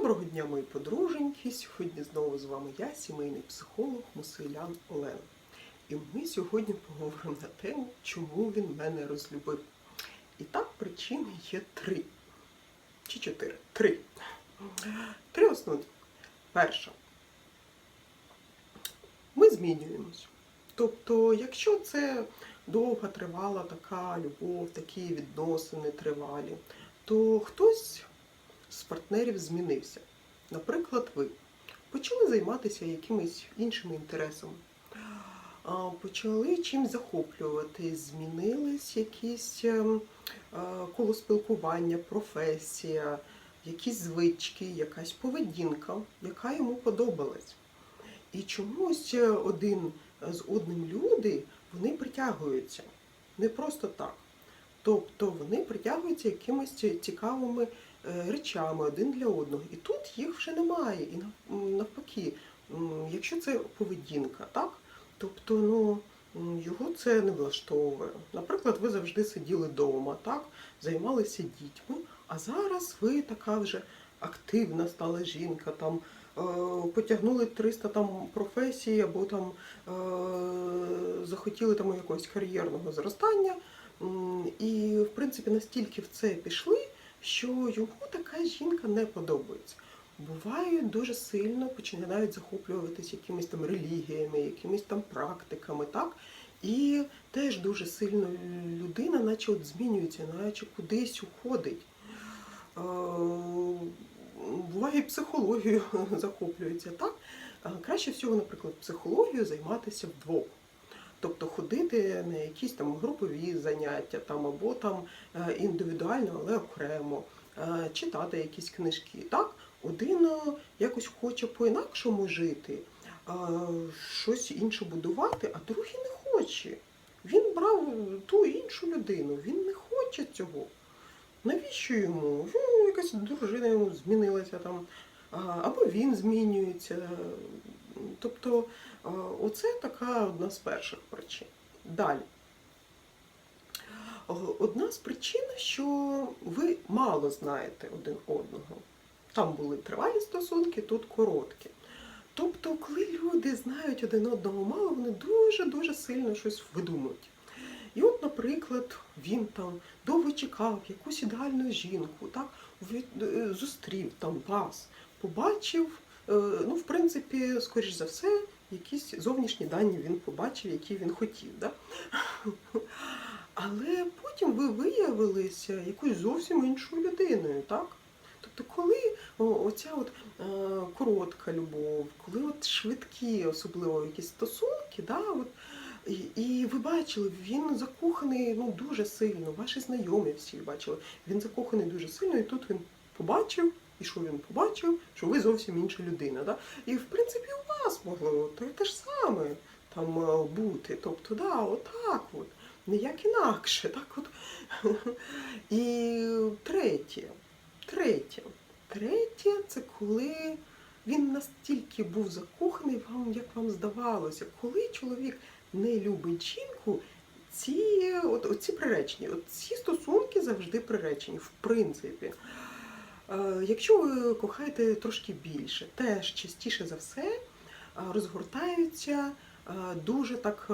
Доброго дня, мої подруженьки! Сьогодні знову з вами я, сімейний психолог Мусилян Олена. І ми сьогодні поговоримо на тему, чому він мене розлюбив. І так, причини є три. Чи чотири? Три. Три основні. Перша. Ми змінюємось. Тобто, якщо це довга тривала така любов, такі відносини тривалі, то хтось партнерів змінився. Наприклад, ви почали займатися якимись іншими інтересами, почали чимось захоплюватись, змінились якісь ем, е, коло спілкування, професія, якісь звички, якась поведінка, яка йому подобалась. І чомусь е, один з одним люди вони притягуються не просто так. Тобто вони притягуються якимись цікавими речами один для одного. І тут їх вже немає. І навпаки, якщо це поведінка, так? Тобто, ну. Його це не влаштовує. Наприклад, ви завжди сиділи вдома, так? займалися дітьми, а зараз ви така вже активна стала жінка, там, е, потягнули 300 там, професій або там, е, захотіли там, якогось кар'єрного зростання. І, в принципі, настільки в це пішли, що йому така жінка не подобається. Бувають дуже сильно починають захоплюватись якимись там релігіями, якимись там практиками, так? І теж дуже сильно людина, наче от змінюється, наче кудись уходить. Е, Буває і психологією захоплюється, так? Е, Краще всього, наприклад, психологією займатися вдвох. Тобто ходити на якісь там групові заняття там, або там е, індивідуально, але окремо, е, читати якісь книжки. Так? Один е, якось хоче по-інакшому жити, щось інше будувати, а другий не хоче. Він брав ту іншу людину, він не хоче цього. Навіщо йому? Якась дружина йому змінилася там, або він змінюється. Тобто, оце така одна з перших причин. Далі. Одна з причин, що ви мало знаєте один одного. Там були тривалі стосунки, тут короткі. Тобто, коли люди знають один одного мало, вони дуже-дуже сильно щось видумують. І от, наприклад, він там довго чекав якусь ідеальну жінку, так, е, зустрів там вас, побачив, е, ну, в принципі, скоріш за все, якісь зовнішні дані він побачив, які він хотів. Да? Але потім ви виявилися якоюсь зовсім іншою людиною, так? Тобто, коли оця от, е, коротка любов, коли от швидкі, особливо якісь стосунки, да, от, і, і ви бачили, він закоханий ну, дуже сильно, ваші знайомі всі бачили, він закоханий дуже сильно, і тут він побачив, і що він побачив, що ви зовсім інша людина. Да? І в принципі у вас могло те, те ж саме там бути. Тобто, да, отак от, ніяк інакше. Так от. І третє, третє, третє це коли він настільки був закоханий вам, як вам здавалося, коли чоловік не любить жінку, ці, от, оці приречені, от ці стосунки завжди приречені, в принципі. Е, Якщо ви кохаєте трошки більше, теж частіше за все е, розгортаються е, дуже так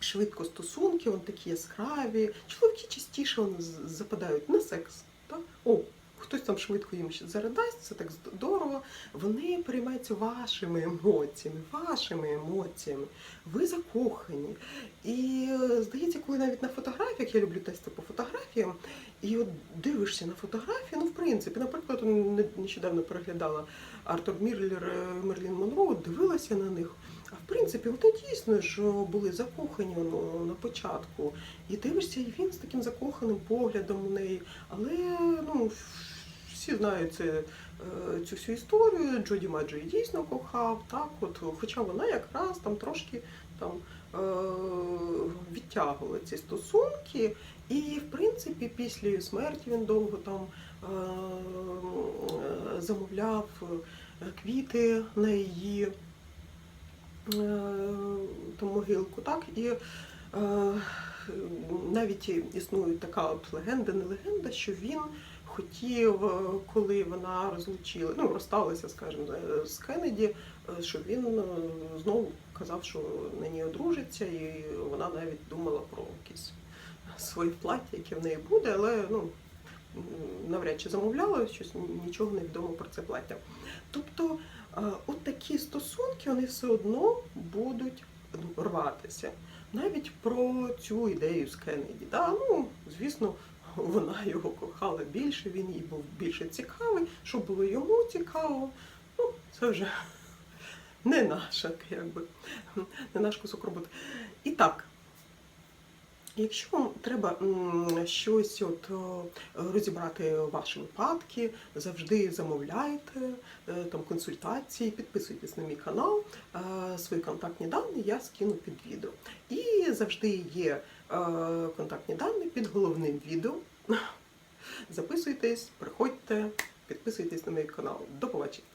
швидко стосунки, вони такі яскраві. Чоловіки частіше вони западають на секс. Так? О, хтось там швидко їм ще зарадасть, це так здорово. Вони переймаються вашими емоціями, вашими емоціями. Ви закохані. І здається, коли навіть на фотографіях, я люблю тести по фотографіям, і от дивишся на фотографії, ну, в принципі, наприклад, не- нещодавно переглядала Артур Мірлер, е, Мерлін Монро, дивилася на них. А в принципі, вони дійсно ж були закохані ну, на початку. І дивишся, і він з таким закоханим поглядом у неї. Але ну, всі знають це, е, цю всю історію. Джоді Маджо її дійсно кохав, так, от, хоча вона якраз там трошки там, е, відтягувала ці стосунки. І, в принципі, після її смерті він довго там е, замовляв квіти на її там, могилку. Так? І навіть існує така легенда, не легенда, що він хотів, е, коли вона розлучила, ну розсталася, скажімо, з- з Кеннеді, е, щоб він е, знову казав, що на ній одружиться, і вона навіть думала про якісь свої плаття, яке в неї буде, але ну навряд чи замовляла щось, нічого не відомо про це плаття. Тобто, е, от такі стосунки вони все одно будуть ну, рватися. Навіть про цю ідею з Кеннеді. Да? Ну, звісно, вона його кохала більше, він їй був більше цікавий, що було йому цікаво. Ну, це вже не наша, якби, не наш кусок роботи. І так, якщо вам треба щось от, розібрати ваші випадки, завжди замовляйте е, там консультації, підписуйтесь на мій канал, е, свої контактні дані я скину під відео. І завжди є е, контактні дані під головним відео. Записуйтесь, приходьте, підписуйтесь на мій канал. До побачення.